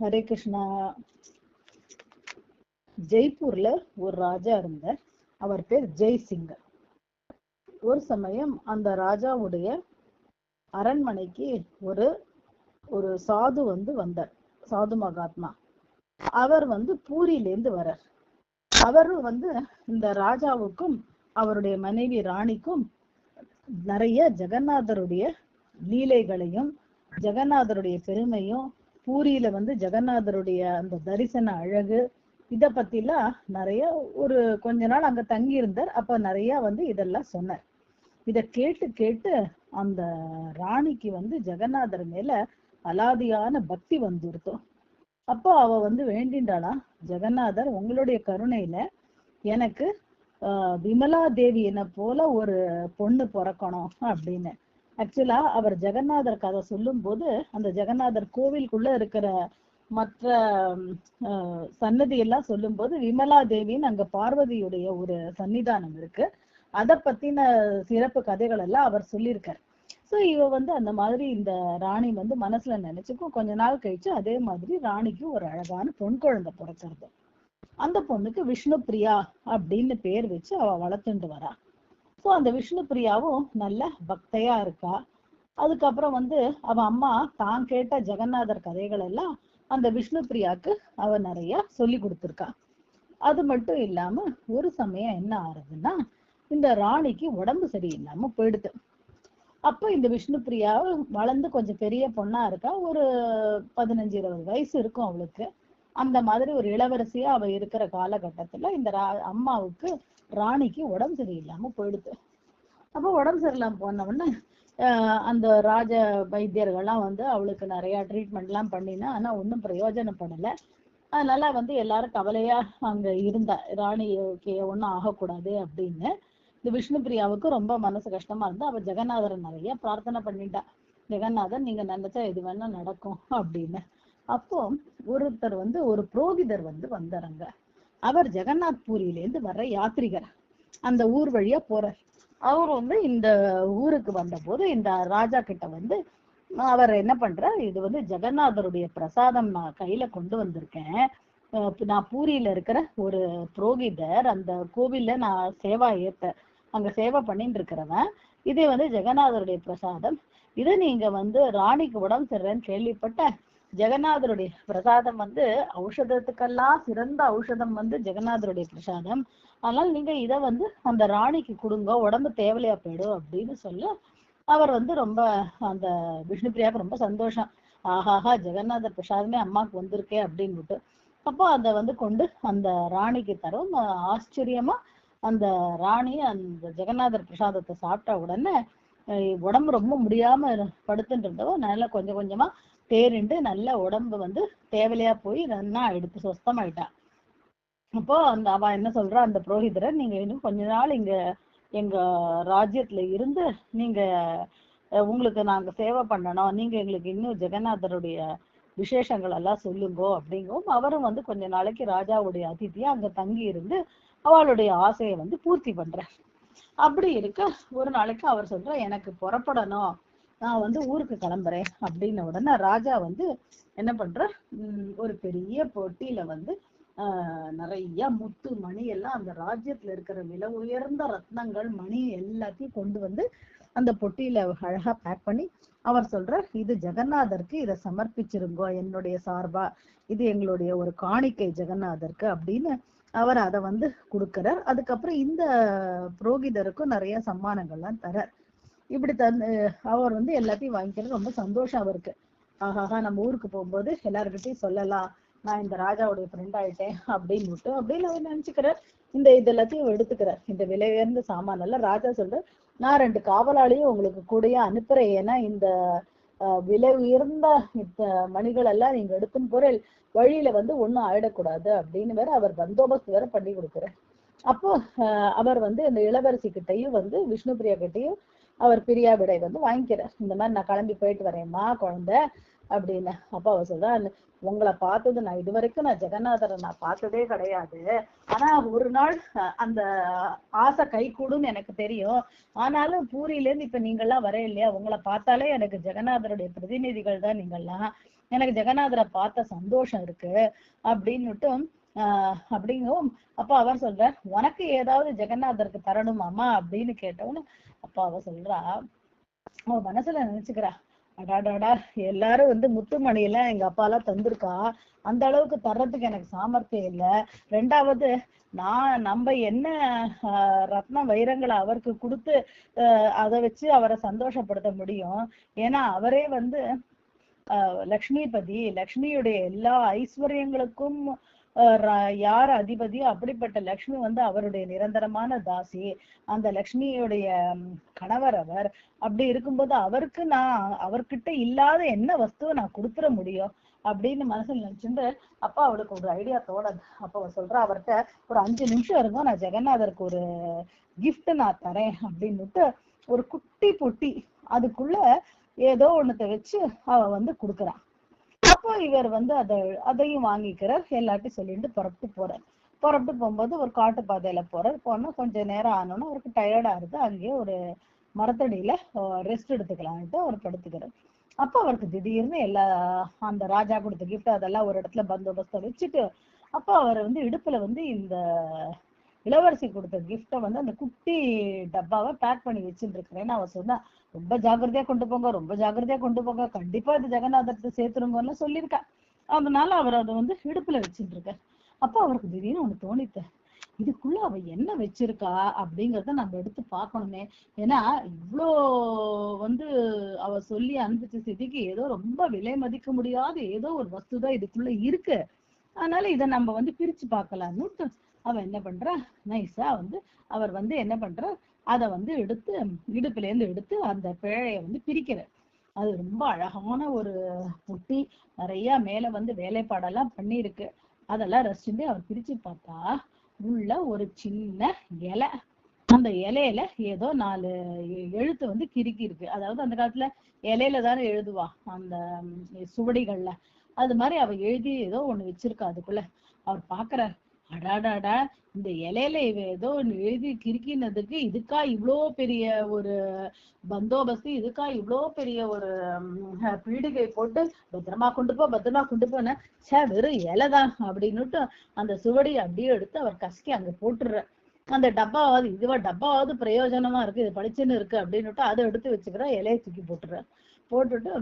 ஹரே கிருஷ்ணா. ஜெய்ப்பூர்ல ஒரு ராஜா இருந்தார். அவர் பேர் ஜெய் சிங் ஒரு சமயம் அந்த ராஜாவுடைய அரண்மனைக்கு ஒரு ஒரு சாது வந்து வந்தார். சாது மகாத்மா. அவர் வந்து பூரியிலேருந்து வரார். அவர் வந்து இந்த ராஜாவுக்கும் அவருடைய மனைவி ராணிக்கும் நிறைய ஜெகநாதருடைய லீலைகளையும் ஜெகநாதருடைய பெருமையும் பூரியில வந்து ஜெகநாதருடைய அந்த தரிசன அழகு இத பத்திலாம் நிறைய ஒரு கொஞ்ச நாள் அங்க தங்கி இருந்தார் அப்ப நிறைய வந்து இதெல்லாம் சொன்னார். இத கேட்டு கேட்டு அந்த ராணிக்கு வந்து ஜெகநாதர் மேல அலாதியான பக்தி வந்துருத்தோம் அப்போ அவ வந்து வேண்டின்றாளா ஜெகநாதர் உங்களுடைய கருணையில எனக்கு ஆஹ் விமலா என்ன போல ஒரு பொண்ணு பிறக்கணும் அப்படின்னு. ஆக்சுவலா அவர் ஜெகநாதர் கதை சொல்லும் போது அந்த ஜெகநாதர் கோவிலுக்குள்ள இருக்கிற மற்ற ஆஹ் சன்னதி எல்லாம் சொல்லும் போது விமலா தேவின்னு அங்க பார்வதியுடைய ஒரு சன்னிதானம் இருக்கு. அத பத்தின சிறப்பு கதைகள் எல்லாம் அவர் சொல்லியிருக்காரு. சோ இவ வந்து அந்த மாதிரி இந்த ராணி வந்து மனசுல நினைச்சுக்கும் கொஞ்ச நாள் கழிச்சு அதே மாதிரி ராணிக்கு ஒரு அழகான பொன் குழந்தை பிறக்கிறது. அந்த பொண்ணுக்கு விஷ்ணு பிரியா அப்படின்னு பேர் வச்சு அவ வளர்த்துட்டு வரா. ஸோ அந்த விஷ்ணு பிரியாவும் நல்ல பக்தையா இருக்கா. அதுக்கப்புறம் வந்து அவ அம்மா தான் கேட்ட ஜெகநாதர் கதைகள் எல்லாம் அந்த விஷ்ணு பிரியாக்கு அவ நிறைய சொல்லி கொடுத்துருக்கா. அது மட்டும் இல்லாம ஒரு சமயம் என்ன ஆறுதுன்னா இந்த ராணிக்கு உடம்பு சரியில்லாம போயிடுது. அப்ப இந்த விஷ்ணு பிரியா வளர்ந்து கொஞ்சம் பெரிய பொண்ணா இருக்கா. ஒரு பதினஞ்சு இருபது வயசு இருக்கும் அவளுக்கு. அந்த மாதிரி ஒரு இளவரசியா அவ இருக்கிற காலகட்டத்துல இந்த அம்மாவுக்கு ராணிக்கு உடம்பு சரியில்லாம போயிடுது. அப்போ உடம்பு சரியில்லாம போன உடனே அந்த ராஜ வைத்தியர்கள்லாம் வந்து அவளுக்கு நிறைய ட்ரீட்மெண்ட் எல்லாம் பண்ணினா ஆனா ஒன்றும் பிரயோஜனப்படலை அதனால வந்து எல்லாரும் கவலையா அங்க இருந்தா ராணிக்கு ஒன்றும் ஆகக்கூடாது அப்படின்னு. இந்த விஷ்ணு பிரியாவுக்கு ரொம்ப மனசு கஷ்டமா இருந்தா அவ ஜெகநாதரை நிறைய பிரார்த்தனை பண்ணிட்டா. ஜெகநாதன் நீங்க நினைச்சா எது வேணா நடக்கும் அப்படின்னு. அப்போ ஒருத்தர் வந்து ஒரு புரோகிதர் வந்து வந்தாருங்க. அவர் ஜெகநாத் பூரியிலேருந்து வர்ற யாத்ரிகர் அந்த ஊர் வழியா போறார். அவர் வந்து இந்த ஊருக்கு வந்தபோது இந்த ராஜா கிட்ட வந்து அவர் என்ன பண்றார்? இது வந்து ஜெகநாதருடைய பிரசாதம் நான் கையில கொண்டு வந்திருக்கேன். நான் பூரியில இருக்கிற ஒரு புரோகிதர் அந்த கோவில்ல நான் சேவா ஏத்த அங்க சேவை பண்ணிட்டு இருக்கிறவன். இதே வந்து ஜெகநாதருடைய பிரசாதம். இதை நீங்க வந்து ராணிக்கு உடம்பு சரியில்லைன்னு கேள்விப்பட்டேன். ஜெகநாதருடைய பிரசாதம் வந்து ஔஷதத்துக்கெல்லாம் சிறந்த ஔஷதம் வந்து ஜெகநாதருடைய பிரசாதம். ஆனால் நீங்க இத வந்து அந்த ராணிக்கு கொடுங்க உடம்பு தேவலையா போயிடும் அப்படின்னு சொல்ல அவர் வந்து ரொம்ப அந்த விஷ்ணு பிரியாவுக்கு ரொம்ப சந்தோஷம். ஆஹாஹா ஜெகநாதர் பிரசாதமே அம்மாவுக்கு வந்திருக்கே அப்படின்னு அப்போ அதை வந்து கொண்டு அந்த ராணிக்கு தரும். ஆச்சரியமா அந்த ராணி அந்த ஜெகநாதர் பிரசாதத்தை சாப்பிட்ட உடனே உடம்பு ரொம்ப முடியாம படுத்துட்டு இருந்தவோ நல்லா கொஞ்சம் கொஞ்சமா தேறிண்டு நல்ல உடம்பு வந்து தேவையா போய் நல்லா எடுத்து சொஸ்தமாயிட்டா. அப்போ அந்த அவ என்ன சொல்றா அந்த புரோகிதரை நீங்க இன்னும் கொஞ்ச நாள் இங்க எங்க ராஜ்யத்துல இருந்து நீங்க உங்களுக்கு நாங்க சேவை பண்ணணும். நீங்க எங்களுக்கு இன்னும் ஜெகநாதருடைய விசேஷங்கள் எல்லாம் சொல்லுங்கோ அப்படிங்கவும் அவரும் வந்து கொஞ்ச நாளைக்கு ராஜாவுடைய அதித்தியா அங்க தங்கி இருந்து அவளுடைய ஆசையை வந்து பூர்த்தி பண்ற அப்படி இருக்க ஒரு நாளைக்கு அவர் சொல்ற எனக்கு புறப்படணும். நான் வந்து ஊருக்கு கிளம்புறேன் அப்படின்ன உடனே ராஜா வந்து என்ன பண்ற? உம் ஒரு பெரிய பொட்டியில வந்து ஆஹ் நிறைய முத்து மணி எல்லாம் அந்த ராஜ்யத்துல இருக்கிற விலை உயர்ந்த ரத்னங்கள் மணி எல்லாத்தையும் கொண்டு வந்து அந்த பொட்டியில அழகா பேக் பண்ணி அவர் சொல்ற இது ஜெகநாதருக்கு இதை சமர்ப்பிச்சிருங்கோ என்னுடைய சார்பா. இது எங்களுடைய ஒரு காணிக்கை ஜெகநாதருக்கு அப்படின்னு அவர் அதை வந்து கொடுக்கிறார். அதுக்கப்புறம் இந்த புரோகிதருக்கும் நிறைய சம்மானங்கள்லாம் தரார். இப்படி தந்து அவர் வந்து எல்லாத்தையும் வாங்கிக்கிறது ரொம்ப சந்தோஷம் அவருக்கு. ஆஹாஹா நம்ம ஊருக்கு போகும்போது எல்லாருக்கிட்டையும் சொல்லலாம் நான் இந்த ராஜாவுடைய ஃப்ரெண்ட் ஆயிட்டேன் அப்படின்னு விட்டு அப்படின்னு அவர் நினைச்சுக்கிறார். இந்த இது எல்லாத்தையும் எடுத்துக்கிறார். இந்த விலை உயர்ந்த சாமான் எல்லாம் ராஜா சொல்ற நான் ரெண்டு காவலாளியும் உங்களுக்கு கூடயே அனுப்புறேன். ஏன்னா இந்த அஹ், விலை உயர்ந்த இந்த மணிகள் எல்லாம் நீங்க எடுத்துன்னு போற வழியில வந்து ஒண்ணும் ஆயிடக்கூடாது அப்படின்னு வேற அவர் பந்தோபஸ்து வேற பண்ணி கொடுக்குறார். அப்போ அஹ், அவர் வந்து இந்த இளவரசி கிட்டையும் வந்து விஷ்ணு பிரியா கிட்டையும் அவர் பிரியா விடை வந்து வாங்கிக்கிறார். இந்த மாதிரி நான் கிளம்பி போயிட்டு வரேம்மா குழந்தை அப்படின்னு. அப்பா அவர் சொல்றா உங்களை பார்த்தது நான் இது வரைக்கும் நான் ஜெகநாதரை நான் பார்த்ததே கிடையாது. ஆனா ஒரு நாள் அந்த ஆசை கை கூடுன்னு எனக்கு தெரியும். ஆனாலும் பூரியில இருந்து இப்ப நீங்கெல்லாம் வர இல்லையா? உங்களை பார்த்தாலே எனக்கு ஜெகநாதருடைய பிரதிநிதிகள் தான் நீங்கெல்லாம் எனக்கு ஜெகநாதரை பார்த்த சந்தோஷம் இருக்கு. அப்படின்னுட்டும் ஆஹ் அப்படிங்கவும் அப்ப அவர் சொல்றார் உனக்கு ஏதாவது ஜெகநாதருக்கு தரணுமாமா அப்படின்னு கேட்டவுன்னு அப்ப அவ சொல்றா அவ மனசுல நினைச்சுக்கிறா அடாடாடா எல்லாரும் வந்து முத்துமணி எல்லாம் எங்க அப்பா எல்லாம் தந்திருக்கா அந்த அளவுக்கு தர்றதுக்கு எனக்கு சாமர்த்தியம் இல்ல. ரெண்டாவது நான் நம்ம என்ன ஆஹ், ரத்ன வைரங்களை அவருக்கு கொடுத்து அதை வச்சு அவரை சந்தோஷப்படுத்த முடியும்? ஏன்னா அவரே வந்து ஆஹ், லக்ஷ்மிபதி லக்ஷ்மியுடைய எல்லா ஐஸ்வர்யங்களுக்கும் யார் அதிபதி? அப்படிப்பட்ட லக்ஷ்மி வந்து அவருடைய நிரந்தரமான தாசி. அந்த லக்ஷ்மியுடைய கணவர் அவர். அப்படி இருக்கும்போது அவருக்கு நான் அவர்கிட்ட இல்லாத என்ன வஸ்துவை நான் கொடுத்துட முடியும்? அப்படின்னு மனசுல நினைச்சுட்டு அப்பா அவளுக்கு ஒரு ஐடியா தோணுது. அப்ப அவ சொல்றா அவர்ட்ட ஒரு அஞ்சு நிமிஷம் இருக்கும் நான் ஜெகநாதருக்கு ஒரு கிஃப்ட் நான் தரேன் அப்படின்னுட்டு ஒரு குட்டி பொட்டி அதுக்குள்ள ஏதோ ஒண்ணுத்த வச்சு அவ வந்து கொடுக்குறான் அப்போ இவர் வந்து அதை அதையும் வாங்கிக்கிறார். எல்லாத்தையும் சொல்லிட்டு புறப்பட்டு போறார். புறப்பட்டு போகும்போது ஒரு காட்டு பாதையில போறார். போனா கொஞ்ச நேரம் ஆனோன்னா அவருக்கு டயர்டா இருக்கு அங்கேயே ஒரு மரத்தடியில ரெஸ்ட் எடுத்துக்கலான்ட்டு அவர் படுத்துக்கிறார். அப்ப அவருக்கு திடீர்னு எல்லா அந்த ராஜா கொடுத்த கிஃப்ட் அதெல்லாம் ஒரு இடத்துல பந்தோபஸ்த வச்சுட்டு அப்ப அவர் வந்து இடுப்புல வந்து இந்த இளவரசி கொடுத்த கிஃப்டை வந்து அந்த குட்டி டப்பாவை பேக் பண்ணி வச்சுட்டு இருக்கிறேன்னு அவ சொன்னா ரொம்ப ஜாக்கிரதையா கொண்டு போங்க ரொம்ப ஜாக்கிரதையா கொண்டு போங்க. கண்டிப்பா இது ஜெகநாதத்தை சேர்த்துருங்கன்னு சொல்லியிருக்கா. அதனால அவர் அதை வந்து இடுப்புல வச்சுட்டு இருக்கார் அப்ப அவருக்கு திடீர்னு ஒண்ணு தோணித்த இதுக்குள்ள அவ என்ன வச்சிருக்கா? அப்படிங்கறத நம்ம எடுத்து பார்க்கணுமே. ஏன்னா இவ்ளோ வந்து அவ சொல்லி அனுப்பிச்ச ஸ்திதிக்கு ஏதோ ரொம்ப விலை மதிக்க முடியாத ஏதோ ஒரு வஸ்து தான் இதுக்குள்ள இருக்கு. அதனால இதை நம்ம வந்து பிரிச்சு பார்க்கலாம்னு அவன் என்ன பண்றா? நைஸா வந்து அவர் வந்து என்ன பண்றா அதை வந்து எடுத்து இடுப்புல இருந்து எடுத்து அந்த பிழையை வந்து பிரிக்கிறார். அது ரொம்ப அழகான ஒரு புட்டி நிறைய மேல வந்து வேலைப்பாடெல்லாம் பண்ணியிருக்கு. அதெல்லாம் ரசிச்சுட்டு அவர் பிரிச்சு பார்த்தா உள்ள ஒரு சின்ன இலை. அந்த இலையில ஏதோ நாலு எழுத்து வந்து கிறுக்கி இருக்கு அதாவது அந்த காலத்துல இலையில தானே எழுதுவா அந்த சுவடிகள்ல. அது மாதிரி அவ எழுதி ஏதோ ஒண்ணு வச்சிருக்கா அதுக்குள்ள. அவர் பாக்குறாரு அடாடாடா இந்த இலையில இவ ஏதோ எழுதி கிறுக்கினதுக்கு இதுக்கா இவ்வளோ பெரிய ஒரு பந்தோபஸ்து இதுக்கா இவ்வளோ பெரிய ஒரு பீடிகை போட்டு பத்திரமா கொண்டு போ பத்திரமா கொண்டு போன சே வெறும் இலைதான் அப்படின்னுட்டு அந்த சுவடி அப்படியே எடுத்து அவர் கசக்கி அங்க போட்டுடுற. அந்த டப்பாவாவது இதுவா டப்பாவாவது பிரயோஜனமா இருக்கு இது படிச்சுன்னு இருக்கு அப்படின்னுட்டு அதை எடுத்து வச்சுக்கிற இலையை தூக்கி போட்டுற போட்டுட்டு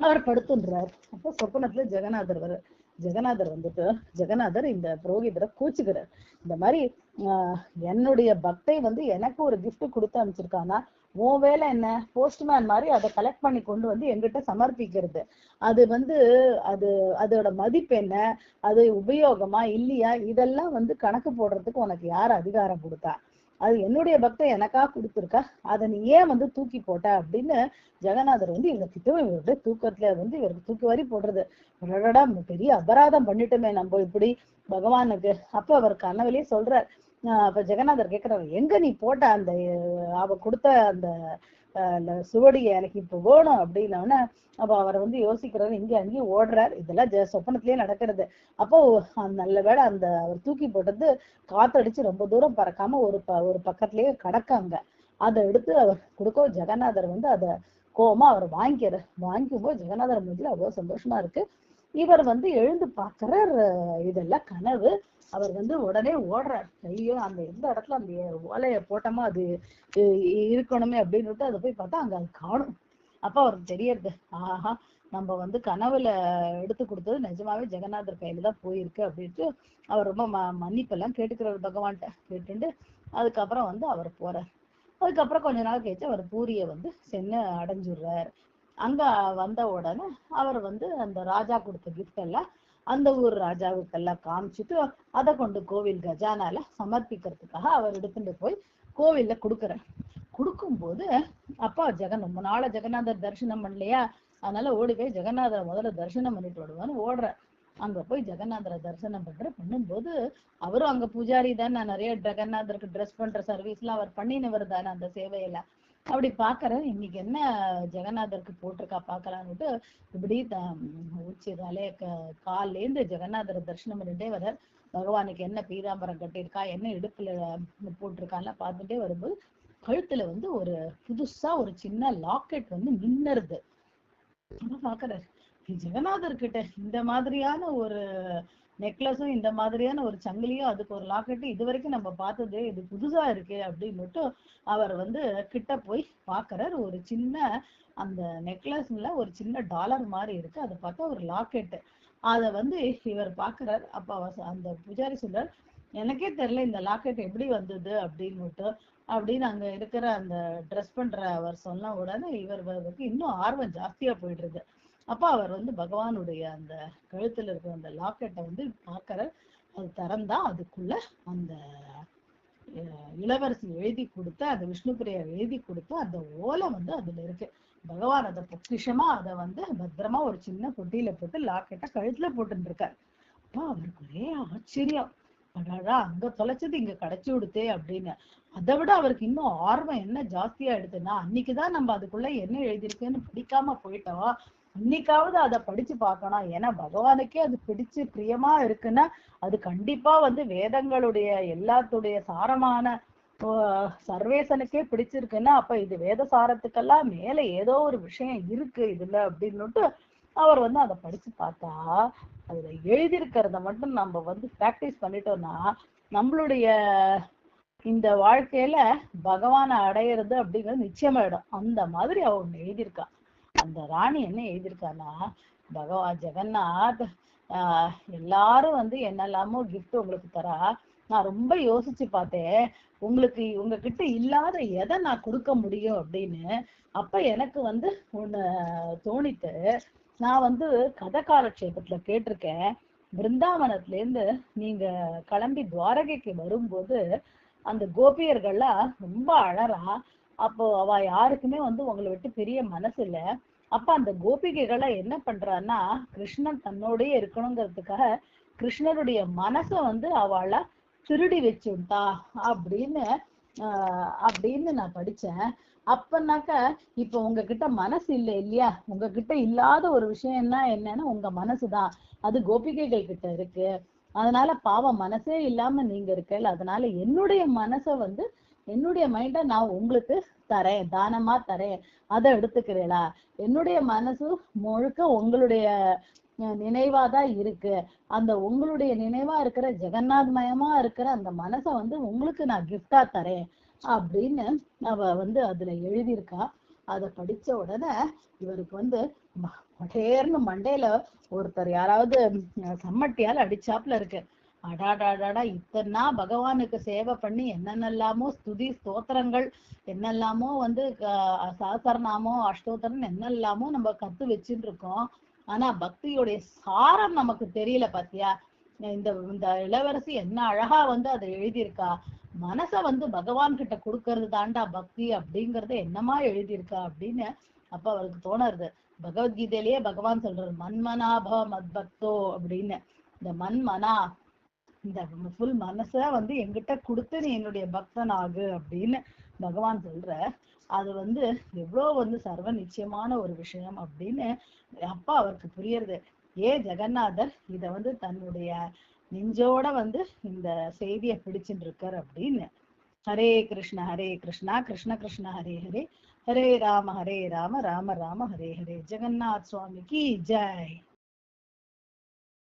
அவர் படுத்துன்றார். அப்போ சொப்பனத்துல ஜெகநாதர் வர ஜெகநாதர் வந்துட்டு ஜெகநாதர் இந்த புரோகிதரை கூச்சுக்கிறார். இந்த மாதிரி ஆஹ் என்னுடைய பக்தை வந்து எனக்கு ஒரு கிஃப்ட் கொடுத்து அனுப்பிச்சிருக்கானா? உன் வேலை என்ன? போஸ்ட்மேன் மாதிரி அதை கலெக்ட் பண்ணி கொண்டு வந்து எங்கிட்ட சமர்ப்பிக்கிறது. அது வந்து அது அதோட மதிப்பு என்ன? அது உபயோகமா? இல்லையா? இதெல்லாம் வந்து கணக்கு போடுறதுக்கு உனக்கு யார் அதிகாரம் கொடுத்தா? அது என்னுடைய பக்தன் எனக்கா கொடுத்துருக்கா? அதை நீ ஏன் வந்து தூக்கி போட்ட? அப்படின்னு ஜெகநாதர் வந்து இவங்க திட்டவும் இவருடைய தூக்கத்துல வந்து இவருக்கு தூக்கி வாரி போடுறது பெரிய அபராதம் பண்ணிட்டோமே நம்ம இப்படி பகவானுக்கு. அப்ப அவர் கனவுலயே சொல்றார். அப்ப ஜெகநாதர் கேக்குறாரு எங்க நீ போட்ட அந்த அவ கொடுத்த அந்த அந்த சுவடியை எனக்கு இப்ப வேணும் அப்படின்னா அப்ப அவர் வந்து யோசிக்கிறாரு இங்க அங்கேயும் ஓடுறார். இதெல்லாம் ஜ- சொப்பனத்திலேயே நடக்கிறது. அப்போ அந்த நல்ல வேளை அந்த அவர் தூக்கி போட்டது காத்தடிச்சு ரொம்ப தூரம் பறக்காம ஒரு ப ஒரு பக்கத்துலயே கடக்காங்க. அதை எடுத்து அவர் கொடுக்க ஜெகநாதர் வந்து அதை கோமா அவர் வாங்கிக்கிறார். வாங்கிக்கும் போது ஜெகநாதர் மூஞ்சில அவ்வளவு சந்தோஷமா இருக்கு. இவர் வந்து எழுந்து பாக்குற இதெல்லாம் கனவு. அவர் வந்து உடனே ஓடுறார். ஐயோ அந்த எந்த இடத்துல அந்த ஓலைய போட்டோமா அது இருக்கணுமே அப்படின்னு விட்டு அதை போய் பார்த்தா அங்க அது காணும். அப்ப அவருக்கு தெரியறது ஆஹா நம்ம வந்து கனவுல எடுத்து கொடுத்தது நிஜமாவே ஜெகநாதர் கையில தான் போயிருக்கு அப்படின்ட்டு அவர் ரொம்ப ம மன்னிப்பெல்லாம் கேட்டுக்கிறார் பகவான்கிட்ட. கேட்டுண்டு அதுக்கப்புறம் வந்து அவர் போறார். அதுக்கப்புறம் கொஞ்ச நாள் கழிச்சு அவர் பூரியை வந்து சென்னு அடைஞ்சிடுறார். அங்க வந்த உடனே அவர் வந்து அந்த ராஜா கொடுத்த கிஃப்ட் எல்லாம் அந்த ஊர் ராஜாவுக்கெல்லாம் காமிச்சிட்டு அதை கொண்டு கோவில் கஜானால சமர்ப்பிக்கிறதுக்காக அவர் எடுத்துட்டு போய் கோவில்ல கொடுக்குறார். கொடுக்கும்போது அப்பா ஜெகன் ரொம்ப நாளா ஜெகநாதர் தரிசனம் பண்ணலையா? அதனால ஓடி போய் ஜெகநாதரை முதல்ல தரிசனம் பண்ணிட்டு விடுவான்னு ஓடுற அங்க போய் ஜெகநாதரை தரிசனம் பண்ற பண்ணும்போது அவரும் அங்க பூஜாரி நான் நிறைய ஜெகநாதருக்கு ட்ரெஸ் பண்ற சர்வீஸ் எல்லாம் அவர் பண்ணினவர் தானே அந்த சேவையெல்லாம். அப்படி பாக்குறேன். இன்னைக்கு என்ன ஜெகநாதருக்கு போட்டிருக்கா பார்க்கலான்னுட்டு இப்படி உச்சிதாலே உச்சி ஜெகநாதர் கால்ல இருந்து ஜெகநாதரை தரிசனம் பண்ணிட்டே வர பகவானுக்கு என்ன பீதாம்பரம் கட்டியிருக்கா என்ன இடுப்புல போட்டிருக்கான்லாம் பார்த்துட்டே வரும்போது கழுத்துல வந்து ஒரு புதுசா ஒரு சின்ன லாக்கெட் வந்து நின்னுருது. பாக்குறாரு. ஜெகநாதர் கிட்ட இந்த மாதிரியான ஒரு நெக்லஸும் இந்த மாதிரியான ஒரு சங்கிலியும் அதுக்கு ஒரு லாக்கெட்டு இது வரைக்கும் நம்ம பார்த்தது இது புதுசா இருக்கு அப்படின்னுட்டு அவர் வந்து கிட்ட போய் பார்க்கறார் ஒரு சின்ன அந்த நெக்லஸ்ல ஒரு சின்ன டாலர் மாதிரி இருக்கு. அதை பார்த்தா ஒரு லாக்கெட்டு அதை வந்து இவர் பார்க்கறார் அப்ப அவர் அந்த பூஜாரி சொல்றார் எனக்கே தெரியல இந்த லாக்கெட் எப்படி வந்தது? அப்படின்னுட்டு அப்படின்னு அங்க இருக்கிற அந்த ட்ரெஸ் பண்ற அவர் சொன்ன உடனே இவர் இன்னும் ஆர்வம் ஜாஸ்தியா போயிடுறது அப்ப அவர் வந்து பகவானுடைய அந்த கழுத்துல இருக்கிற அந்த லாக்கெட்டை வந்து பார்க்கற அது திறந்தா அதுக்குள்ள அந்த இளவரசி எழுதி கொடுத்து அந்த விஷ்ணுபிரியா எழுதி கொடுத்து அந்த ஓலை வந்து அதுல இருக்கு. பகவான் அதை பொக்கிஷமா அதை வந்து பத்திரமா ஒரு சின்ன பொட்டியில போட்டு லாக்கெட்டை கழுத்துல போட்டுட்டு இருக்கார் அப்பா அவருக்கு ஒரே ஆச்சரியம். அடாடா அங்க தொலைச்சது இங்க கிடைச்சு விடுத்தே அப்படின்னு. அதை விட அவருக்கு இன்னும் ஆர்வம் என்ன ஜாஸ்தியா எடுத்துன்னா அன்னைக்குதான் நம்ம அதுக்குள்ள என்ன எழுதியிருக்குன்னு பிடிக்காம போயிட்டோம். இன்னைக்காவது அதை படிச்சு பார்க்கணும். ஏன்னா பகவானுக்கே அது பிடிச்சு பிரியமா இருக்குன்னா அது கண்டிப்பா வந்து வேதங்களுடைய எல்லாத்துடைய சாரமான சர்வேசனுக்கே பிடிச்சிருக்குன்னா அப்ப இது வேத சாரத்துக்கெல்லாம் மேல ஏதோ ஒரு விஷயம் இருக்கு இதுல அப்படின்னுட்டு அவர் வந்து அதை படிச்சு பார்த்தா அதுல எழுதியிருக்கிறத மட்டும் நம்ம வந்து பிராக்டிஸ் பண்ணிட்டோம்னா நம்மளுடைய இந்த வாழ்க்கையில பகவானை அடையிறது அப்படிங்கிறது நிச்சயமாயிடும். அந்த மாதிரி அவன் ஒண்ணு அந்த ராணி என்ன எழுதியிருக்கான்னா பகவான் ஜெகநாத் ஆஹ் எல்லாரும் வந்து என்னெல்லாமோ கிஃப்ட் உங்களுக்கு தரா. நான் ரொம்ப யோசிச்சு பார்த்தேன். உங்களுக்கு உங்ககிட்ட இல்லாத எதை நான் கொடுக்க முடியும் அப்படின்னு. அப்ப எனக்கு வந்து ஒண்ணு தோணித்து நான் வந்து கதை காலக்ஷேபத்துல கேட்டிருக்கேன். பிருந்தாவனத்துல இருந்து நீங்க கிளம்பி துவாரகைக்கு வரும்போது அந்த கோபியர்கள்லாம் ரொம்ப அழறா அப்போ அவ யாருக்குமே வந்து உங்களை விட்டு பெரிய மனசு இல்ல அப்ப அந்த கோபிகைகளை என்ன பண்றான்னா கிருஷ்ணன் தன்னோடய இருக்கணுங்கிறதுக்காக கிருஷ்ணருடைய மனச வந்து அவளை திருடி வச்சுட்டா அப்படின்னு ஆஹ் அப்படின்னு நான் படிச்சேன். அப்பனாக்க இப்ப உங்ககிட்ட மனசு இல்லை இல்லையா? உங்ககிட்ட இல்லாத ஒரு விஷயம்னா என்னன்னா உங்க மனசுதான். அது கோபிகைகள் கிட்ட இருக்கு. அதனால பாவம் மனசே இல்லாம நீங்க இருக்கல. அதனால என்னுடைய மனச வந்து என்னுடைய மைண்ட நான் உங்களுக்கு தரேன் தானமா தரேன். அதை எடுத்துக்கிறீங்களா என்னுடைய மனசு முழுக்க உங்களுடைய நினைவா நினைவாதான் இருக்கு. அந்த உங்களுடைய நினைவா இருக்கிற ஜெகநாத் மயமா இருக்கிற அந்த மனசை வந்து உங்களுக்கு நான் கிஃப்டா தரேன் அப்படின்னு அவ வந்து அதுல எழுதியிருக்கா. அதை படிச்ச உடனே இவருக்கு வந்து டேர்னு மண்டையில ஒருத்தர் யாராவது சம்மட்டியால் சம்மட்டியால அடிச்சாப்புல இருக்கு. அடாடாடாடா இத்தனா பகவானுக்கு சேவை பண்ணி என்னென்னலாமோ ஸ்துதி ஸ்தோத்திரங்கள் என்னெல்லாமோ வந்து க- அஷ்டோத்திரம் என்னெல்லாமோ நம்ம கத்து வச்சுட்டு இருக்கோம் ஆனா பக்தியுடைய சாரம் நமக்கு தெரியல பாத்தியா? இந்த இந்த இளவரசி என்ன அழகா வந்து அதை எழுதியிருக்கா? மனச வந்து பகவான் கிட்ட கொடுக்கறது தாண்டா பக்தி அப்படிங்கறத என்னமா எழுதியிருக்கா அப்படின்னு அப்ப அவருக்கு தோணுறது. பகவத்கீதையிலேயே பகவான் சொல்றாரு மன்மனாபவ மத்பக்தோ அப்படின்னு. இந்த மன்மனா இந்த ஃபுல் மனச வந்து எங்கிட்ட கொடுத்து நீ என்னுடைய பக்தன் ஆகு அப்படின்னு பகவான் சொல்ற. அது வந்து எவ்வளோ வந்து சர்வ நிச்சயமான ஒரு விஷயம் அப்படின்னு அப்பா அவருக்கு புரியுறது. ஏ ஜெகநாதர் இத வந்து தன்னுடைய நெஞ்சோட வந்து இந்த செய்தியை பிடிச்சிட்டு இருக்கார் அப்படின்னு. ஹரே கிருஷ்ண ஹரே கிருஷ்ணா கிருஷ்ண கிருஷ்ண ஹரே ஹரே. ஹரே ராம ஹரே ராம ராம ராம ஹரே ஹரே. ஜெகநாத் சுவாமிக்கு ஜெய்.